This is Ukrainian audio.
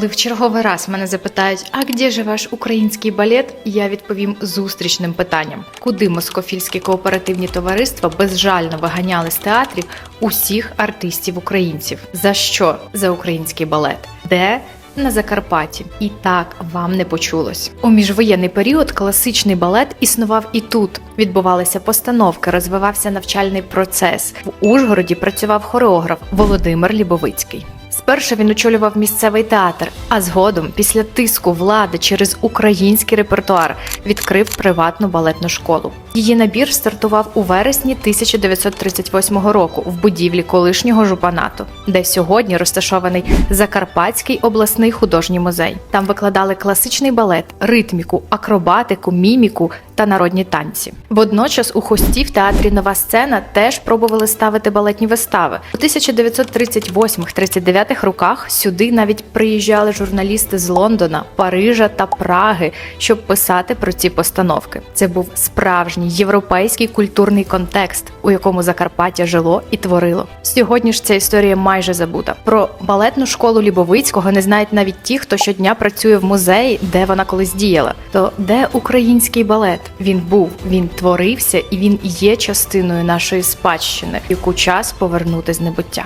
Коли в черговий раз мене запитають, а де же ваш український балет, я відповім зустрічним питанням: куди москофільські кооперативні товариства безжально виганяли з театрів усіх артистів українців? За що за український балет? Де? На Закарпатті, і так вам не почулось. У міжвоєнний період класичний балет існував і тут. Відбувалися постановки, розвивався навчальний процес. В Ужгороді працював хореограф Володимир Лібовицький. Спершу він очолював місцевий театр, а згодом, після тиску влади через український репертуар, відкрив приватну балетну школу. Її набір стартував у вересні 1938 року в будівлі колишнього жупанату, де сьогодні розташований Закарпатський обласний художній музей. Там викладали класичний балет, ритміку, акробатику, міміку та народні танці. Водночас у хості в театрі Нова сцена теж пробували ставити балетні вистави. У 1938-39 роках сюди навіть приїжджали журналісти з Лондона, Парижа та Праги, щоб писати про ці постановки. Це був справжній європейський культурний контекст, у якому Закарпаття жило і творило. Сьогодні ж ця історія майже забута. Про балетну школу Лібовицького не знають навіть ті, хто щодня працює в музеї, де вона колись діяла. То де український балет? Він був, він творився і він є частиною нашої спадщини, яку час повернути з небуття.